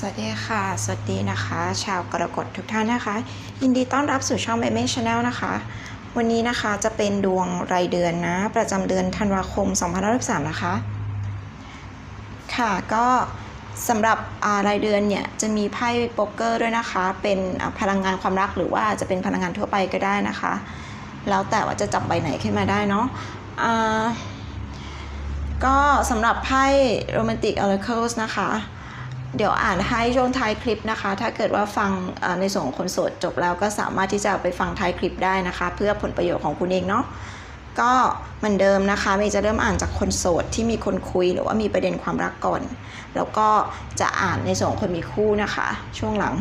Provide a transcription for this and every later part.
สวัสดีค่ะ สวัสดีนะคะ ชาวกรกฎทุกท่านนะคะ ยินดีต้อนรับสู่ช่องเมเม่ชาแนลนะคะ วันนี้นะคะจะเป็นดวงรายเดือนนะ ประจำเดือนธันวาคม2563นะคะ ค่ะก็สำหรับรายเดือนเนี่ยจะมีไพ่โป๊กเกอร์ด้วยนะคะ เป็นพลังงานความรักหรือว่าจะเป็นพลังงานทั่วไปก็ได้นะคะ แล้วแต่ว่าจะจับใบไหนขึ้นมาได้เนาะอ่าก็สำหรับไพ่ Romantic Oracles นะคะ เดี๋ยวอ่านให้ช่วงท้ายคลิปนะคะ ถ้าเกิดว่าฟังในส่วนของคนโสดจบแล้วก็สามารถที่จะไปฟังท้ายคลิปได้นะคะ เพื่อผลประโยชน์ของคุณเองเนาะก็เหมือนเดิมนะคะเมย์จะเริ่มอ่านจากคนโสดที่มีคนคุยหรือว่ามีประเด็นความรักก่อน แล้วก็จะอ่านในส่วนของคนมีคู่นะคะ ช่วงหลัง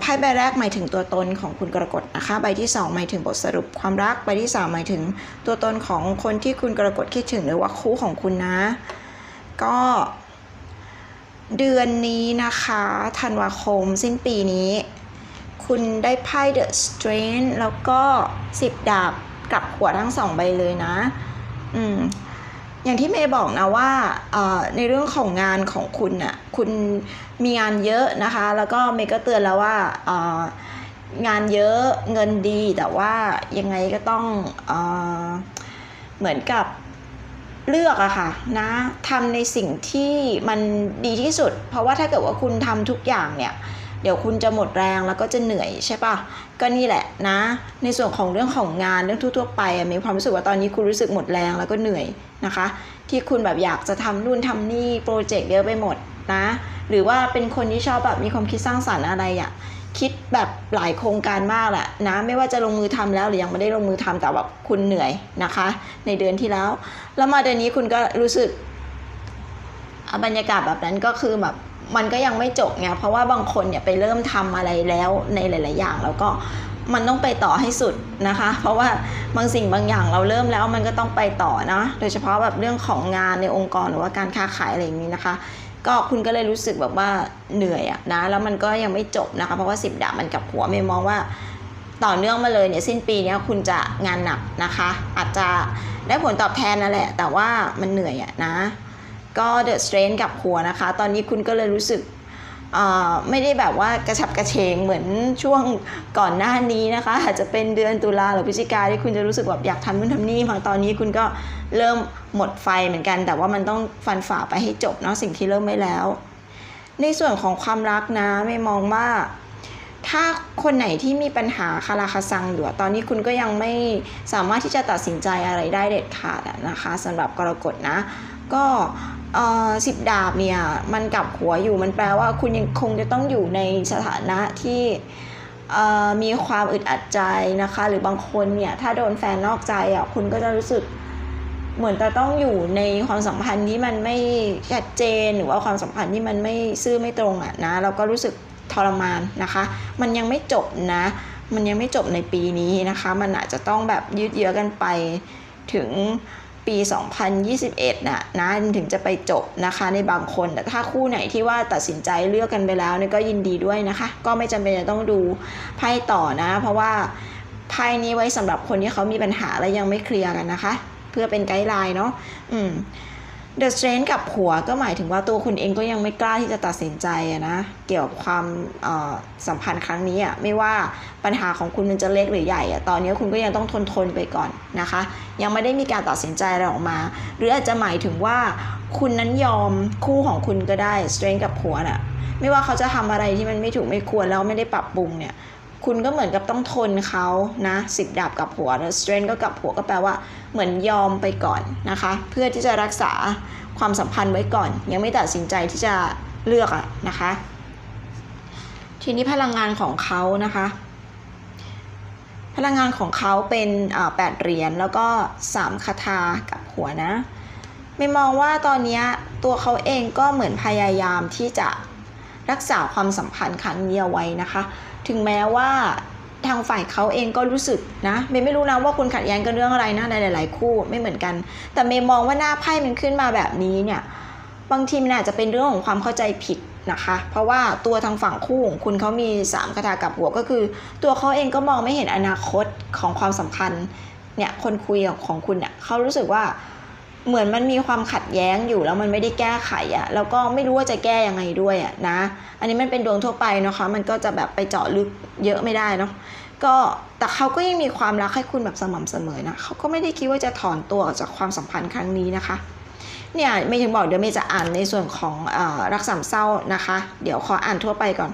ไพ่ใบแรกหมายถึงตัวตนของคุณกรกฎนะคะ ใบที่ 2 หมายถึงบทสรุปความรัก ใบที่ 3 หมายถึงตัวตนของคนที่คุณกรกฎคิดถึงหรือว่าคู่ของคุณนะ ก็ เดือนนี้นะคะธันวาคมสิ้นปีนี้ คุณได้ไพ่ The Strength แล้วก็ 10 ดาบกลับหัวทั้งสองใบเลยนะ อืมอย่างที่เมย์บอกนะว่าในเรื่องของงานของคุณน่ะคุณมีงานเยอะนะคะ แล้วก็เมย์ก็เตือนแล้วว่างานเยอะเงินดีแต่ว่ายังไงก็ต้องอเหมือนกับ เลือกอะค่ะนะทำในสิ่งที่มันดีที่สุด เพราะว่าถ้าเกิดว่าคุณทำทุกอย่างเนี่ยเดี๋ยวคุณจะหมดแรงแล้วก็จะเหนื่อยใช่ปะก็นี่แหละนะ ในส่วนของเรื่องของงานเรื่องทั่วๆไปมีความรู้สึกว่าตอนนี้คุณรู้สึกหมดแรงแล้วก็เหนื่อยนะคะ ที่คุณแบบอยากจะทำนู่นทำนี่โปรเจกต์เยอะไปหมดนะ หรือว่าเป็นคนที่ชอบแบบมีความคิดสร้างสรรค์อะไรอะ คิดแบบหลายโครงการมากแหละนะไม่ว่าจะลงมือทำแล้วหรือยังไม่ได้ลงมือทำแต่แบบคุณเหนื่อยนะคะ ในเดือนที่แล้ว แล้วมาเดือนนี้คุณก็รู้สึกบรรยากาศแบบนั้นก็คือแบบมันก็ยังไม่จบไงเพราะว่าบางคนเนี่ยไปเริ่มทำอะไรแล้วในหลาย ๆ อย่างแล้วก็มันต้องไปต่อให้สุดนะคะ เพราะว่าบางสิ่งบางอย่างเราเริ่มแล้วมันก็ต้องไปต่อนะ โดยเฉพาะแบบเรื่องของงานในองค์กรหรือว่าการค้าขายอะไรอย่างนี้นะคะ ก็คุณก็เลยรู้สึกแบบว่าเหนื่อยอะนะแล้วมันก็ยังไม่จบนะคะ เพราะว่าสิบดาบมันกับหัวไม่มองว่าต่อเนื่องมาเลยเนี่ยสิ้นปีนี้คุณจะงานหนักนะคะ อาจจะได้ผลตอบแทนนั่นแหละ แต่ว่ามันเหนื่อยอะนะ ก็เดอะสเตรนกับหัวนะคะ ตอนนี้คุณก็เลยรู้สึก ไม่ได้แบบว่ากระฉับกระเฉงเหมือนช่วงก่อนหน้านี้นะคะ อาจจะเป็นเดือนตุลาหรือพฤศจิกาที่คุณจะรู้สึกแบบอยากทำนู่นทำนี่บางตอนนี้คุณก็เริ่มหมดไฟเหมือนกัน แต่ว่ามันต้องฟันฝ่าไปให้จบเนาะสิ่งที่เริ่มไม่แล้ว ในส่วนของความรักนะไม่มองว่าถ้าคนไหนที่มีปัญหาคาราคาซังอยู่อตอนนี้คุณก็ยังไม่สามารถที่จะตัดสินใจอะไรได้เด็ดขาดนะคะสำหรับกรกฎนะ ก็ สิบดาบเนี่ยมันกลับหัวอยู่มันแปลว่าคุณยังคงจะต้องอยู่ในสถานะที่มีความอึดอัดใจนะคะ หรือบางคนเนี่ยถ้าโดนแฟนนอกใจอะคุณก็จะรู้สึกเหมือนจะต้องอยู่ในความสัมพันธ์ที่มันไม่ชัดเจนหรือว่าความสัมพันธ์ที่มันไม่ซื่อไม่ตรงอะนะเราก็รู้สึกทรมานนะคะ มันยังไม่จบนะ มันยังไม่จบในปีนี้นะคะ มันอาจจะต้องแบบยืดเยื้อกันไปถึง ปี 2021นะนะถึงจะไปจบนะคะในบางคนแต่ถ้าคู่ไหนที่ว่าตัดสินใจเลือกกันไปแล้วเนี่ยก็ยินดีด้วยนะคะ ก็ไม่จำเป็นจะต้องดูไพ่ต่อนะ เพราะว่าไพ่นี้ไว้สำหรับคนที่เขามีปัญหาและยังไม่เคลียร์กันนะคะ เพื่อเป็นไกด์ไลน์เนาะอืม The Strength กับผัวก็หมายถึงว่าตัวคุณเองก็ยังไม่กล้าที่จะตัดสินใจนะเกี่ยวกับความสัมพันธ์ครั้งนี้อะไม่ว่าปัญหาของคุณมันจะเล็กหรือใหญ่อะตอนนี้คุณก็ยังต้องทนทนไปก่อนนะคะ ยังไม่ได้มีการตัดสินใจอะไรออกมา หรืออาจจะหมายถึงว่าคุณนั้นยอมคู่ของคุณก็ได้ Strength กับผัวน่ะไม่ว่าเขาจะทำอะไรที่มันไม่ถูกไม่ควรแล้วไม่ได้ปรับปรุงเนี่ย คุณก็เหมือนกับต้องทนเขานะสิบดาบกับหัวแล้ว strength ก็กับหัวก็แปลว่าเหมือนยอมไปก่อนนะคะ เพื่อที่จะรักษาความสัมพันธ์ไว้ก่อน ยังไม่ตัดสินใจที่จะเลือกอะนะคะ ทีนี้พลังงานของเขานะคะ พลังงานของเขาเป็นแปดเหรียญแล้วก็สามคาถากับหัวนะไม่มองว่าตอนนี้ตัวเขาเองก็เหมือนพยายามที่จะรักษาความสัมพันธ์ครั้งนี้เอาไว้นะคะ ถึงแม้ว่าทางฝ่ายเขาเองก็รู้สึกนะเมย์ไม่รู้นะว่าคุณขัดแย้งกันเรื่องอะไรนะในหลาย ๆ คู่ไม่เหมือนกัน แต่เมย์มองว่าหน้าไพ่มันขึ้นมาแบบนี้เนี่ยบางทีมันอาจจะเป็นเรื่องของความเข้าใจผิดนะคะ เพราะว่าตัวทางฝั่งคู่ของคุณเขามีสามคาถากับหัวก็คือ ตัวเขาเองก็มองไม่เห็นอนาคตของความสัมพันธ์เนี่ยคนคุยของคุณเนี่ยเขารู้สึกว่า เหมือนมันมีความขัดแย้งอยู่แล้วมันไม่ได้แก้ไขอะแล้วก็ไม่รู้ว่าจะแก้ยังไงด้วยอะนะ อันนี้มันเป็นดวงทั่วไปนะคะ มันก็จะแบบไปเจาะลึกเยอะไม่ได้เนาะก็แต่เขาก็ยังมีความรักให้คุณแบบสม่ำเสมอนะเขาก็ไม่ได้คิดว่าจะถอนตัวออกจากความสัมพันธ์ครั้งนี้นะคะเนี่ยไม่ถึงบอกเดี๋ยวเมย์จะอ่านในส่วนของอรักสามเศร้านะคะ เดี๋ยวขออ่านทั่วไปก่อน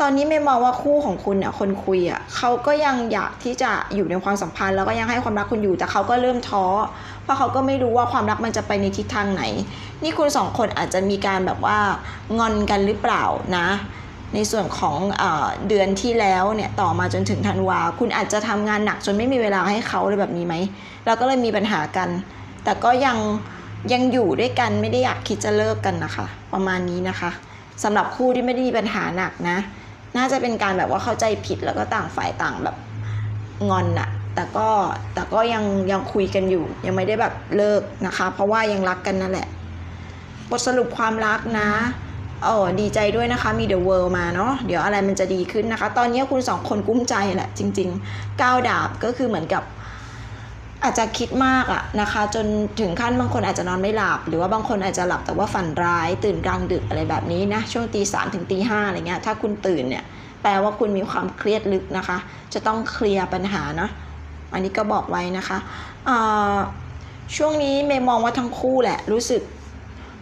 ตอนนี้ไม่มองว่าคู่ของคุณเนี่ยคนคุยอะเขาก็ยังอยากที่จะอยู่ในความสัมพันธ์แล้วก็ยังให้ความรักคุณอยู่แต่เขาก็เริ่มท้อเพราะเขาก็ไม่รู้ว่าความรักมันจะไปในทิศทางไหน นี่คุณสองคนอาจจะมีการแบบว่างอนกันหรือเปล่านะ ในส่วนของเอเดือนที่แล้วเนี่ยต่อมาจนถึงธันวาคุณอาจจะทำงานหนักจนไม่มีเวลาให้เขาเลยแบบนี้ไหมแล้วก็เลยมีปัญหากัน แต่ก็ยังยังอยู่ด้วยกันไม่ได้อยากคิดจะเลิกกันนะคะ ประมาณนี้นะคะสำหรับคู่ที่ไม่ได้มีปัญหาหนักนะ น่าจะเป็นการแบบว่าเข้าใจผิดแล้วก็ต่างฝ่ายต่างแบบงอนอะแต่ก็แต่ก็ยังยังคุยกันอยู่ ยังไม่ได้แบบเลิกนะคะ เพราะว่ายังรักกันนั่นแหละ บทสรุปความรักนะเออดีใจด้วยนะคะมี The World มาเนาะเดี๋ยวอะไรมันจะดีขึ้นนะคะ ตอนนี้คุณสองคนกุ้มใจแหละจริงๆก้าวดาบก็คือเหมือนกับ อาจจะคิดมากอะนะคะ จนถึงขั้นบางคนอาจจะนอนไม่หลับ หรือว่าบางคนอาจจะหลับแต่ว่าฝันร้าย ตื่นกลางดึกอะไรแบบนี้นะช่วงตีสามถึงตีห้าอะไรเงี้ยถ้าคุณตื่นเนี่ยแปลว่าคุณมีความเครียดลึกนะคะ จะต้องเคลียร์ปัญหานะอันนี้ก็บอกไว้นะคะช่วงนี้เมย์มองว่าทั้งคู่แหละ รู้สึก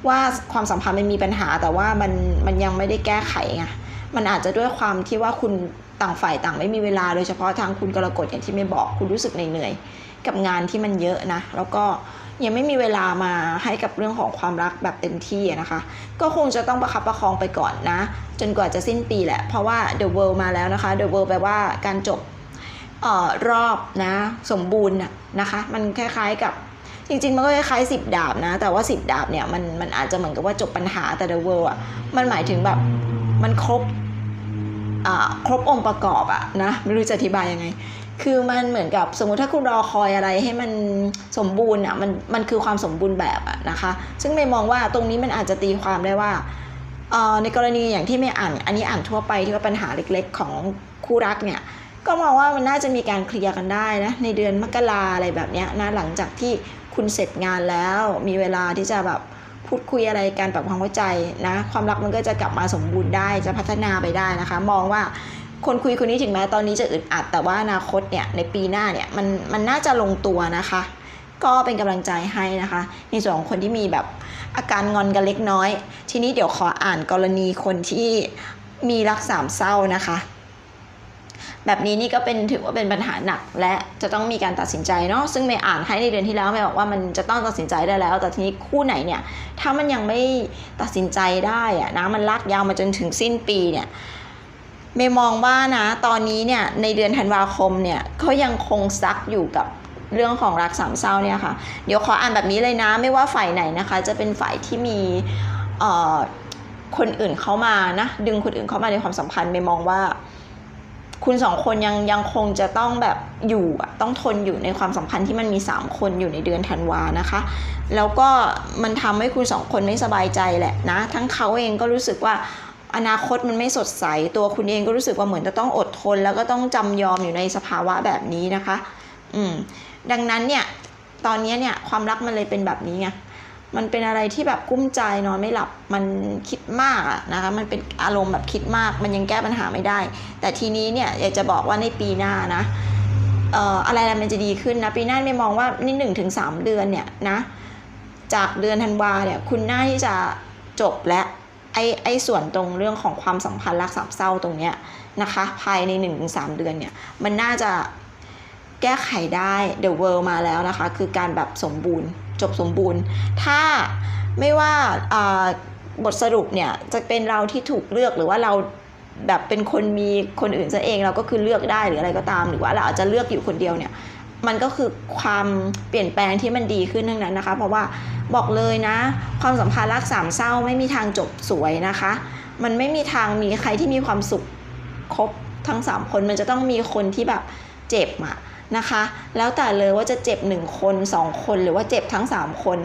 ว่าความสัมพันธ์มันมีปัญหาแต่ว่ามันมันยังไม่ได้แก้ไขไงมันอาจจะด้วยความที่ว่าคุณ ต่างฝ่ายต่างไม่มีเวลาโดยเฉพาะทางคุณกรกฎอย่างที่เมย์บอกคุณรู้สึกเหนื่อยๆกับงานที่มันเยอะนะ แล้วก็ยังไม่มีเวลามาให้กับเรื่องของความรักแบบเต็มที่นะคะ ก็คงจะต้องประคับประคองไปก่อนนะ จนกว่าจะสิ้นปีแหละ เพราะว่า The World มาแล้วนะคะ The World แปลว่าการจบออรอบนะ สมบูรณ์นะคะ มันคล้ายๆกับจริงๆ มันก็คล้ายๆสิบดาบนะ แต่ว่าสิบดาบเนี่ยมันมันอาจจะเหมือนกับว่าจบปัญหาแต่ The World อะมันหมายถึงแบบมันครบ ครบองค์ประกอบอะนะไม่รู้จะอธิบายยังไง คือมันเหมือนกับสมมติถ้าคุณรอคอยอะไรให้มันสมบูรณ์อะมันมันคือความสมบูรณ์แบบอะนะคะ ซึ่งไม่มองว่าตรงนี้มันอาจจะตีความได้ว่าในกรณีอย่างที่ไม่อ่าน อันนี้อ่านทั่วไปที่ว่าปัญหาเล็กๆ ของคู่รักเนี่ยก็มองว่ามันน่าจะมีการเคลียร์กันได้นะในเดือนมกราอะไรแบบเนี้ยนะหลังจากที่คุณเสร็จงานแล้วมีเวลาที่จะแบบ พูดคุยอะไรกันปรับความเข้าใจนะความรักมันก็จะกลับมาสมบูรณ์ได้จะพัฒนาไปได้นะคะ มองว่าคนคุยคนนี้ถึงแม้ตอนนี้จะอึดอัด แต่ว่าอนาคตเนี่ยในปีหน้าเนี่ยมันมันน่าจะลงตัวนะคะ ก็เป็นกำลังใจให้นะคะ ในส่วนของคนที่มีแบบอาการงอนกันเล็กน้อย ทีนี้เดี๋ยวขออ่านกรณีคนที่มีรักสามเศร้านะคะ แบบนี้นี่ก็เป็นถือว่าเป็นปัญหาหนัก และจะต้องมีการตัดสินใจเนาะซึ่งไม่อ่านให้ในเดือนที่แล้วไม่บอกว่ามันจะต้องตัดสินใจได้แล้ว แต่ทีนี้คู่ไหนเนี่ยถ้ามันยังไม่ตัดสินใจได้อะนะมันลากยาวมาจนถึงสิ้นปีเนี่ยเมย์มองว่านะตอนนี้เนี่ยในเดือนธันวาคมเนี่ยเขายังคงซักอยู่กับเรื่องของรักสามเศร้าเนี่ยค่ะ เดี๋ยวขออ่านแบบนี้เลยนะ ไม่ว่าฝ่ายไหนนะคะ จะเป็นฝ่ายที่มีคนอื่นเข้ามานะดึงคนอื่นเข้ามาในความสัมพันธ์เมย์มองว่า คุณสองคนยังยังคงจะต้องแบบอยู่ต้องทนอยู่ในความสัมพันธ์ที่มันมี 3 คนอยู่ในเดือนธันวานะคะ แล้วก็มันทำให้คุณสองคนไม่สบายใจแหละนะ ทั้งเขาเองก็รู้สึกว่าอนาคตมันไม่สดใส ตัวคุณเองก็รู้สึกว่าเหมือนจะต้องอดทน แล้วก็ต้องจำยอมอยู่ในสภาวะแบบนี้นะคะ อืม ดังนั้นเนี่ย ตอนนี้เนี่ยความรักมันเลยเป็นแบบนี้ไง มันเป็นอะไรที่แบบกุ้มใจนอนไม่หลับมันคิดมากนะคะมันเป็นอารมณ์แบบคิดมาก มันยังแก้ปัญหาไม่ได้ แต่ทีนี้เนี่ยอยากจะบอกว่าในปีหน้านะเอ่ออะไรๆมันจะดีขึ้นนะปีหน้าไม่มองว่านี่หนึ่งถึงสามเดือนเนี่ยนะจากเดือนธันวาเนี่ยคุณน่าที่จะจบและไอ้ไอ้ส่วนตรงเรื่องของความสัมพันธ์รักสามเศร้าตรงเนี้ยนะคะภายใน1นถึงสเดือนเนี่ยมันน่าจะแก้ไขได้ The World มาแล้วนะคะ คือการแบบสมบูรณ์ จบสมบูรณ์ ถ้าไม่ว่าบทสรุปเนี่ยจะเป็นเราที่ถูกเลือกหรือว่าเราแบบเป็นคนมีคนอื่นซะเองเราก็คือเลือกได้หรืออะไรก็ตาม หรือว่าเราอาจจะเลือกอยู่คนเดียวเนี่ยมันก็คือความเปลี่ยนแปลงที่มันดีขึ้นทั้งนั้นนะคะ เพราะว่าบอกเลยนะ ความสัมพันธ์รักสามเศร้าไม่มีทางจบสวยนะคะ มันไม่มีทางมีใครที่มีความสุขครบทั้งสามคนมันจะต้องมีคนที่แบบเจ็บอะ นะคะ แล้วแต่เลยว่าจะเจ็บหนึ่งคนสองคนหรือว่าเจ็บทั้งสามคน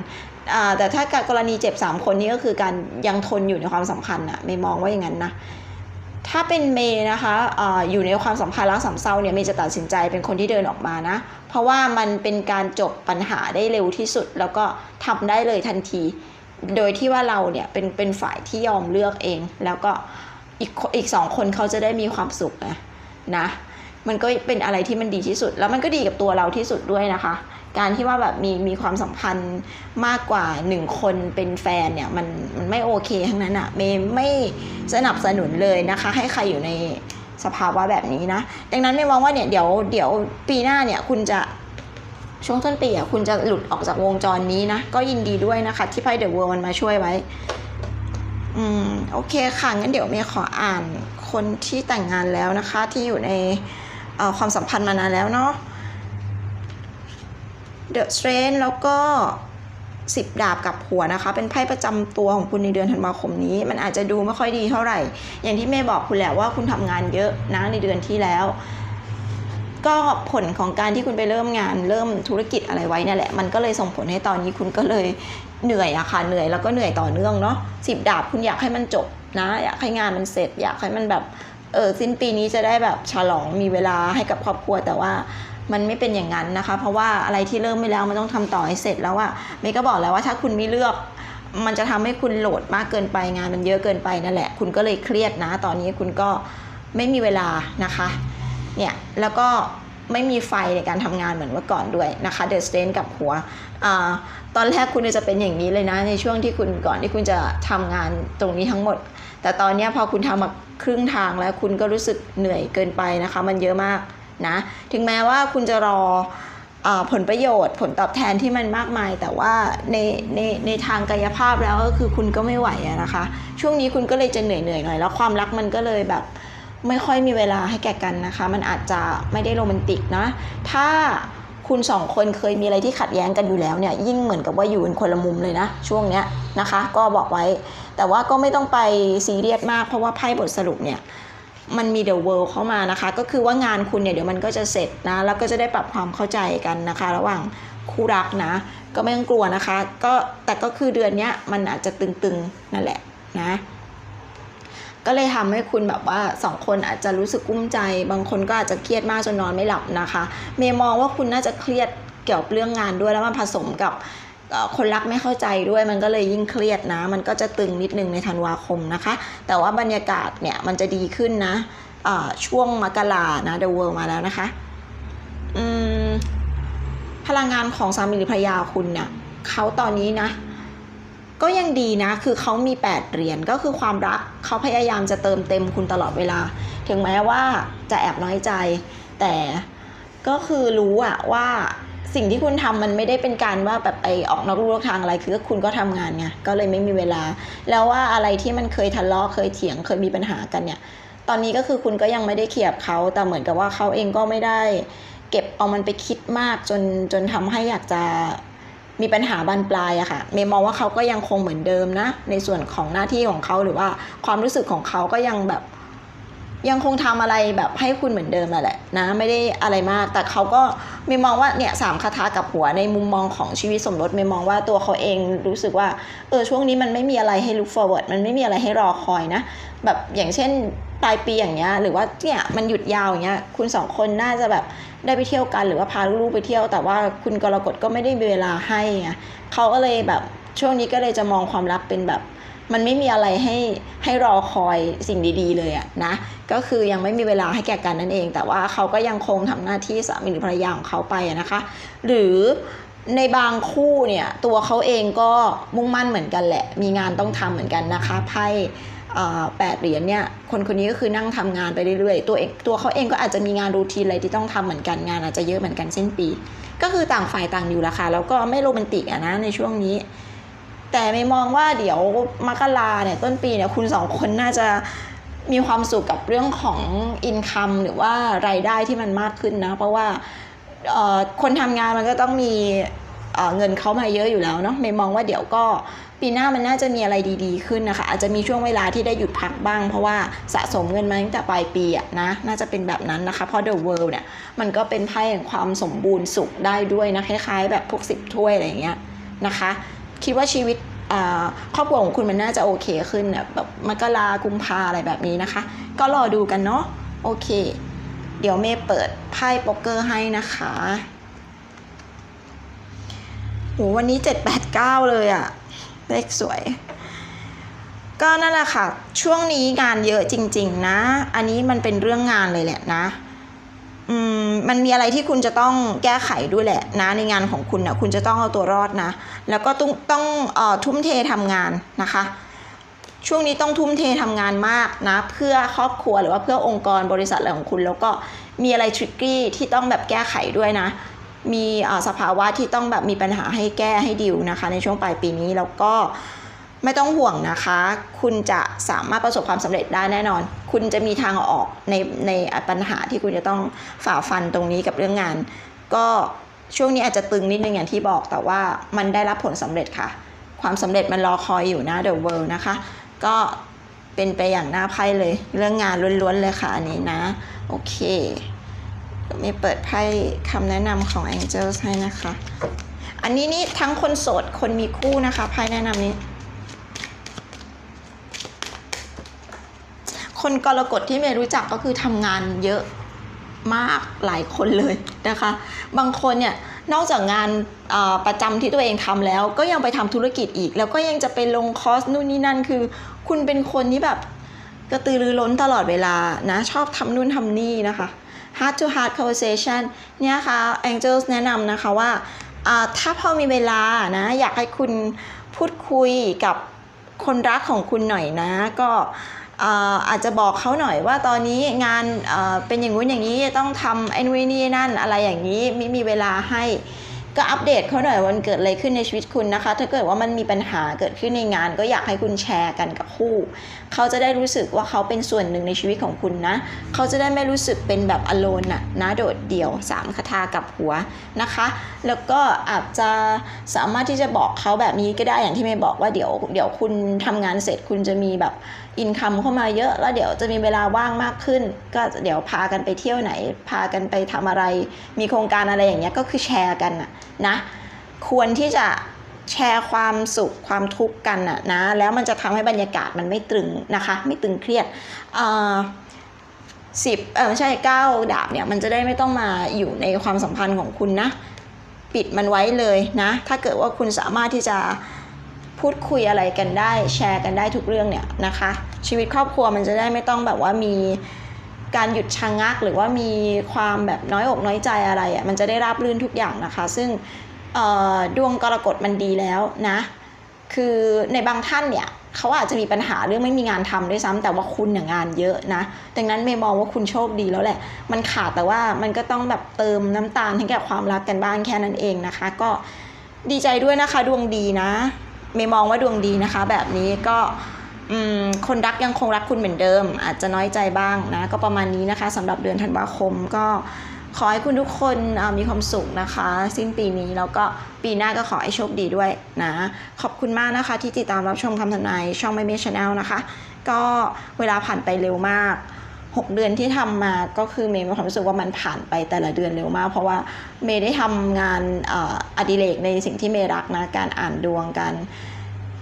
แต่ถ้ากรณีเจ็บสามคนนี้ก็คือการยังทนอยู่ในความสัมพันธ์อะไม่มองว่าอย่างนั้นนะถ้าเป็นเมย์นะคะออยู่ในความสัมพันธ์รักสามเศร้าเนี่ยเมย์จะตัดสินใจเป็นคนที่เดินออกมานะ เพราะว่ามันเป็นการจบปัญหาได้เร็วที่สุด แล้วก็ทำได้เลยทันที โดยที่ว่าเราเนี่ยเป็นเป็นฝ่ายที่ยอมเลือกเอง แล้วก็อีกอีกสองคนเขาจะได้มีความสุขนะนะ มันก็เป็นอะไรที่มันดีที่สุด แล้วมันก็ดีกับตัวเราที่สุดด้วยนะคะ การที่ว่าแบบมีมีความสัมพันธ์มากกว่าหนึ่งคนเป็นแฟนเนี่ยมันมันไม่โอเคทั้งนั้นอะเมย์ไม่สนับสนุนเลยนะคะ ให้ใครอยู่ในสภาวะแบบนี้นะ ดังนั้นไม่มองว่าเนี่ยเดี๋ยวเดี๋ยวปีหน้าเนี่ยคุณจะช่วงต้นปีอะคุณจะหลุดออกจากวงจรนี้นะ ก็ยินดีด้วยนะคะ ที่ไพ่เดอะเวิร์มันมาช่วยไว้ อืม โอเคค่ะ งั้นเดี๋ยวเมย์ขออ่านคนที่แต่งงานแล้วนะคะ ที่อยู่ใน ความสัมพันธ์มานานแล้วเนาะ The Strength แล้วก็สิบดาบกับหัวนะคะ เป็นไพ่ประจำตัวของคุณในเดือนธันวาคมนี้ มันอาจจะดูไม่ค่อยดีเท่าไหร่ อย่างที่เมย์บอกคุณแหละว่าคุณทำงานเยอะนะในเดือนที่แล้ว ก็ผลของการที่คุณไปเริ่มงานเริ่มธุรกิจอะไรไว้นั่นแหละ มันก็เลยส่งผลให้ตอนนี้คุณก็เลยเหนื่อยอะค่ะเหนื่อยแล้วก็เหนื่อยต่อเนื่องเนาะสิบดาบคุณอยากให้มันจบนะ อยากให้งานมันเสร็จ อยากให้มันแบบ เออสิ้นปีนี้จะได้แบบฉลองมีเวลาให้กับครอบครัวแต่ว่ามันไม่เป็นอย่างนั้นนะคะ เพราะว่าอะไรที่เริ่มไม่แล้วมันต้องทำต่อให้เสร็จแล้วอะเมย์ก็บอกแล้วว่าถ้าคุณไม่เลือกมันจะทำให้คุณโหลดมากเกินไปงานมันเยอะเกินไปนั่นแหละ คุณก็เลยเครียดนะ ตอนนี้คุณก็ไม่มีเวลานะคะเนี่ยแล้วก็ ไม่มีไฟในการทำงานเหมือนเมื่อก่อนด้วยนะคะเดอะสเตนกับหัวอตอนแรกคุณจะเป็นอย่างนี้เลยนะ ในช่วงที่คุณก่อนที่คุณจะทำงานตรงนี้ทั้งหมด แต่ตอนนี้พอคุณทำมาครึ่งทางแล้วคุณก็รู้สึกเหนื่อยเกินไปนะคะ มันเยอะมากนะถึงแม้ว่าคุณจะรออผลประโยชน์ผลตอบแทนที่มันมากมาย แต่ว่าในในในทางกายภาพแล้วก็คือคุณก็ไม่ไหวนะคะ ช่วงนี้คุณก็เลยจะเหนื่อยๆหน่อยแล้วความรักมันก็เลยแบบ ไม่ค่อยมีเวลาให้แก่กันนะคะ มันอาจจะไม่ได้โรแมนติกนะ ถ้าคุณสองคนเคยมีอะไรที่ขัดแย้งกันอยู่แล้วเนี่ย ยิ่งเหมือนกับว่าอยู่เป็นคนละมุมเลยนะ ช่วงเนี้ยนะคะ ก็บอกไว้ แต่ว่าก็ไม่ต้องไปซีเรียสมากเพราะว่าไพ่บทสรุปเนี่ยมันมี The World เข้ามานะคะ ก็คือว่างานคุณเนี่ยเดี๋ยวมันก็จะเสร็จนะ แล้วก็จะได้ปรับความเข้าใจกันนะคะ ระหว่างคู่รักนะ ก็ไม่ต้องกลัวนะคะ ก็แต่ก็คือเดือนเนี้ยมันอาจจะตึงๆนั่นแหละนะ ก็เลยทำให้คุณแบบว่าสองคนอาจจะรู้สึกกุ้มใจ บางคนก็อาจจะเครียดมากจนนอนไม่หลับนะคะ เมย์มองว่าคุณน่าจะเครียดเกี่ยวกับเรื่องงานด้วยแล้วมันผสมกับคนรักไม่เข้าใจด้วยมันก็เลยยิ่งเครียดนะ มันก็จะตึงนิดนึงในธันวาคมนะคะ แต่ว่าบรรยากาศเนี่ยมันจะดีขึ้นนะอ่าช่วงมกรานะ The World มาแล้วนะคะพลังงานของสามีหรือภรรยาคุณเนี่ยเขาตอนนี้นะ ก็ยังดีนะ คือเขามี 8 เหรียญก็คือความรักเขาพยายามจะเติมเต็มคุณตลอดเวลา ถึงแม้ว่าจะแอบน้อยใจ แต่ก็คือรู้อะว่าสิ่งที่คุณทำมันไม่ได้เป็นการว่าแบบไปออกนอกลู่นอกทางอะไรคือคุณก็ทำงานไงก็เลยไม่มีเวลา แล้วว่าอะไรที่มันเคยทะเลาะเคยเถียงเคยมีปัญหากันเนี่ย ตอนนี้ก็คือคุณก็ยังไม่ได้เคลียร์กับเขาแต่เหมือนกับว่าเขาเองก็ไม่ได้ เก็บเอามันไปคิดมากจนจนทำให้อยากจะ มีปัญหาบานปลายอะค่ะเมย์มองว่าเขาก็ยังคงเหมือนเดิมนะ ในส่วนของหน้าที่ของเขาหรือว่าความรู้สึกของเขาก็ยังแบบยังคงทำอะไรแบบให้คุณเหมือนเดิมแหละนะไม่ได้อะไรมาก แต่เขาก็เมย์มองว่าเนี่ยสามคาถากับหัวในมุมมองของชีวิตสมรสเมย์มองว่าตัวเขาเองรู้สึกว่าเออช่วงนี้มันไม่มีอะไรให้ look forward มันไม่มีอะไรให้รอคอยนะ แบบอย่างเช่นปลายปีอย่างเงี้ยหรือว่าเนี่ยมันหยุดยาวอย่างเงี้ยคุณสองคนน่าจะแบบ ได้ไปเที่ยวกันหรือว่าพาลูกๆไปเที่ยว แต่ว่าคุณกรกฎก็ไม่ได้มีเวลาให้เขาก็เลยแบบช่วงนี้ก็เลยจะมองความรักเป็นแบบ มันไม่มีอะไรให้ให้รอคอยสิ่งดี ๆ เลยอะนะก็คือยังไม่มีเวลาให้แก่กันนั่นเอง แต่ว่าเขาก็ยังคงทำหน้าที่สามีหรือภรรยาของเขาไปนะคะ หรือในบางคู่เนี่ยตัวเขาเองก็มุ่งมั่นเหมือนกันแหละ มีงานต้องทำเหมือนกันนะคะไพ่ แปดเหรียญเนี่ยคนคนนี้ก็คือนั่งทำงานไปเรื่อยๆตัวเองตัวเขาเองก็อาจจะมีงานรูทีนอะไรที่ต้องทำเหมือนกันงานอาจจะเยอะเหมือนกันสิ้นปี ก็คือต่างฝ่ายต่างอยู่ละค่ะแล้วก็ไม่โรแมนติกอะนะในช่วงนี้ แต่ไม่มองว่าเดี๋ยวมกราเนี่ยต้นปีเนี่ยคุณสองคนน่าจะมีความสุขกับเรื่องของอินคัมหรือว่ารายได้ที่มันมากขึ้นนะ เพราะว่าคนทำงานมันก็ต้องมีเอ่อเงินเขามาเยอะอยู่แล้วเนาะไม่มองว่าเดี๋ยวก็ ปีหน้ามันน่าจะมีอะไรดีๆขึ้นนะคะอาจจะมีช่วงเวลาที่ได้หยุดพักบ้าง เพราะว่าสะสมเงินมาตั้งแต่ปลายปีอะนะน่าจะเป็นแบบนั้นนะคะเพราะ The World เนี่ยมันก็เป็นไพ่แห่งความสมบูรณ์สุขได้ด้วยนะคล้ายๆ แบบพวกสิบถ้วยอะไรอย่างเงี้ยนะคะ คิดว่าชีวิตครอบครัวของคุณมันน่าจะโอเคขึ้นแบบมกรากุมภาอะไรแบบนี้นะคะ ก็รอดูกันเนาะโอเค เดี๋ยวเมย์เปิดไพ่โป๊กเกอร์ให้นะคะโหวันนี้ 789 เลยอะ เลขสวย ก็นั่นแหละค่ะ ช่วงนี้งานเยอะจริง ๆ นะ อันนี้มันเป็นเรื่องงานเลยแหละนะอืมมันมีอะไรที่คุณจะต้องแก้ไขด้วยแหละนะในงานของคุณนะคุณจะต้องเอาตัวรอดนะ แล้วก็ต้องต้องเอ่อทุ่มเททำงานนะคะ ช่วงนี้ต้องทุ่มเททำงานมากนะ เพื่อครอบครัวหรือว่าเพื่อองค์กรบริษัทอะไรของคุณ แล้วก็มีอะไรทริกกี้ที่ต้องแบบแก้ไขด้วยนะ มีอ่อสภาวะที่ต้องแบบมีปัญหาให้แก้ให้ดิวนะคะ ในช่วงปลายปีนี้แล้วก็ไม่ต้องห่วงนะคะ คุณจะสามารถประสบความสำเร็จได้แน่นอน คุณจะมีทางออกในในปัญหาที่คุณจะต้องฝ่าฟันตรงนี้กับเรื่องงาน ก็ช่วงนี้อาจจะตึงนิดนึงอย่างที่บอกแต่ว่ามันได้รับผลสำเร็จค่ะ ความสำเร็จมันรอคอยอยู่นะ The World นะคะ ก็เป็นไปอย่างน่าไพ่เลย เรื่องงานล้วนๆเลยค่ะอันนี้นะ โอเค มีเปิดไพ่คำแนะนำของ Angels ให้นะคะ อันนี้นี่ทั้งคนโสดคนมีคู่นะคะไพ่แนะนำนี้ คนกรกฎที่เมย์รู้จักก็คือทำงานเยอะมากหลายคนเลยนะคะ บางคนเนี่ยนอกจากงานประจำที่ตัวเองทำแล้ว ก็ยังไปทำธุรกิจอีก แล้วก็ยังจะไปลงคอร์สนู่นนี่นั่นคือ คุณเป็นคนที่แบบกระตือรือร้นตลอดเวลานะชอบทำนู่นทำนี่นะคะ heart to heart conversation เนี่ยค่ะ Angels แนะนำนะคะว่าถ้าพอมีเวลานะอยากให้คุณพูดคุยกับคนรักของคุณหน่อยนะ ก็อาอาจจะบอกเขาหน่อยว่าตอนนี้งานเอ่อเป็นอย่างงู้นอย่างนี้ต้องทำไอ้นู่นนี่นั่นอะไรอย่างนี้ไม่มีเวลาให้ ก็อัปเดตเขาหน่อยวันเกิดอะไรขึ้นในชีวิตคุณนะคะ ถ้าเกิดว่ามันมีปัญหาเกิดขึ้นในงาน ก็อยากให้คุณแชร์กันกับคู่ เขาจะได้รู้สึกว่าเขาเป็นส่วนหนึ่งในชีวิตของคุณนะ เขาจะได้ไม่รู้สึกเป็นแบบอโลนน่ะนะโดดเดี่ยวสามคาถากับหัวนะคะ แล้วก็อาจจะสามารถที่จะบอกเขาแบบนี้ก็ได้อย่างที่เมย์บอกว่าเดี๋ยวเดี๋ยวคุณทำงานเสร็จคุณจะมีแบบ อินคัมเข้ามาเยอะแล้วเดี๋ยวจะมีเวลาว่างมากขึ้น ก็เดี๋ยวพากันไปเที่ยวไหน พากันไปทำอะไร มีโครงการอะไรอย่างเงี้ยก็คือแชร์กันนะนะควรที่จะแชร์ความสุขความทุกข์กันน่ะนะแล้วมันจะทำให้บรรยากาศมันไม่ตรึงนะคะ ไม่ตึงเครียดสิบเออไม่ใช่เก้าดาบเนี่ยมันจะได้ไม่ต้องมาอยู่ในความสัมพันธ์ของคุณนะ ปิดมันไว้เลยนะ ถ้าเกิดว่าคุณสามารถที่จะ พูดคุยอะไรกันได้แชร์กันได้ทุกเรื่องเนี่ยนะคะ ชีวิตครอบครัวมันจะได้ไม่ต้องแบบว่ามีการหยุดชะงงัก หรือว่ามีความแบบน้อยอกน้อยใจอะไรอะ่ะมันจะได้ราบรื่นทุกอย่างนะคะ ซึ่งดวงกรกฎมันดีแล้วนะ คือในบางท่านเนี่ยเขาอาจจะมีปัญหาเรื่องไม่มีงานทำด้วยซ้ำแต่ว่าคุณเนี่ยงงานเยอะนะดังนั้นเมย์มองว่าคุณโชคดีแล้วแหละ มันขาดแต่ว่ามันก็ต้องแบบเติมน้ำตาลให้แก่ความรักกันบ้างแค่นั้นเองนะคะ ก็ดีใจด้วยนะคะดวงดีนะ เมย์มองว่าดวงดีนะคะ แบบนี้ก็คนรักยังคงรักคุณเหมือนเดิม อาจจะน้อยใจบ้างนะ ก็ประมาณนี้นะคะสำหรับเดือนธันวาคมก็ขอให้คุณทุกคนมีความสุขนะคะ สิ้นปีนี้แล้วก็ปีหน้าก็ขอให้โชคดีด้วยนะ ขอบคุณมากนะคะที่ติดตามรับชมคำทำนายช่องไม่เมชแนลนะคะ ก็เวลาผ่านไปเร็วมาก 6 เดือนที่ทำมาก็คือเมย์มีความรู้สึกว่ามันผ่านไปแต่ละเดือนเร็วมาก เพราะว่าเมย์ได้ทำงานอออดิเรกในสิ่งที่เมย์รักนะการอ่านดวงการ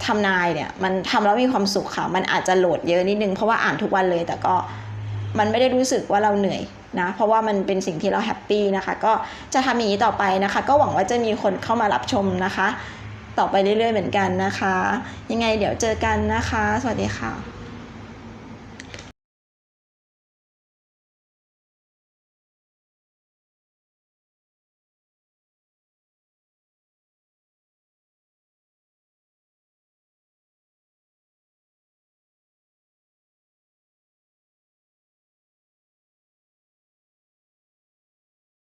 ทำนายเนี่ยมันทำแล้วมีความสุขค่ะ มันอาจจะโหลดเยอะนิดนึงเพราะว่าอ่านทุกวันเลย แต่ก็มันไม่ได้รู้สึกว่าเราเหนื่อยนะเพราะว่ามันเป็นสิ่งที่เราแฮปปี้นะคะ ก็จะทำอย่างนี้ต่อไปนะคะ ก็หวังว่าจะมีคนเข้ามารับชมนะคะ ต่อไปเรื่อยๆเหมือนกันนะคะ ยังไงเดี๋ยวเจอกันนะคะ สวัสดีค่ะ